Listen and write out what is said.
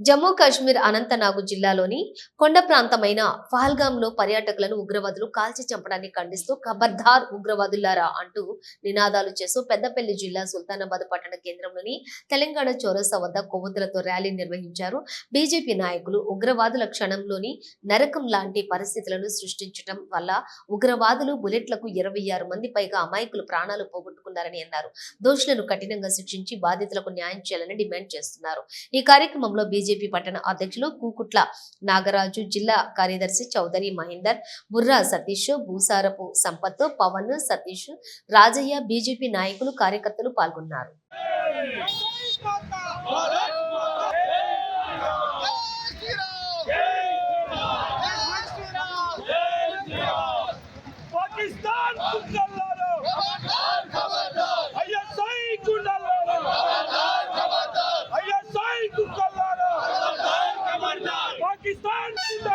జమ్మూ కాశ్మీర్ అనంతనాగు జిల్లాలోని కొండ ప్రాంతమైన లో పర్యాటకులను ఉగ్రవాదులు కాల్చి చంపడాన్ని ఖండిస్తూ ఖబర్దార్ ఉగ్రవాదులారా అంటూ నినాదాలు చేస్తూ పెద్దపల్లి జిల్లా సుల్తానాబాద్ పట్టణ కేంద్రంలోని తెలంగాణ చౌరస్తా వద్ద కొవ్వొత్తులతో ర్యాలీ నిర్వహించారు. బీజేపీ నాయకులు ఉగ్రవాదుల క్షణంలోని నరకం లాంటి పరిస్థితులను సృష్టించడం వల్ల ఉగ్రవాదులు బుల్లెట్లకు ఇరవై ఆరు మంది పైగా అమాయకులు ప్రాణాలు పోగొట్టుకున్నారని అన్నారు. దోషులను కఠినంగా శిక్షించి బాధితులకు న్యాయం చేయాలని డిమాండ్ చేస్తున్నారు. ఈ కార్యక్రమంలో బీజేపీ బీజేపీ పట్టణ అధ్యక్షులు కూకుట్ల నాగరాజు జిల్లా కార్యదర్శి చౌదరి మహేందర్ బుర్రా సతీష్ భూసారపు సంపత్ పవన్ సతీష్ రాజయ్య బీజేపీ నాయకులు కార్యకర్తలు పాల్గొన్నారు. పాకిస్తాన్ Pakistan! Zinda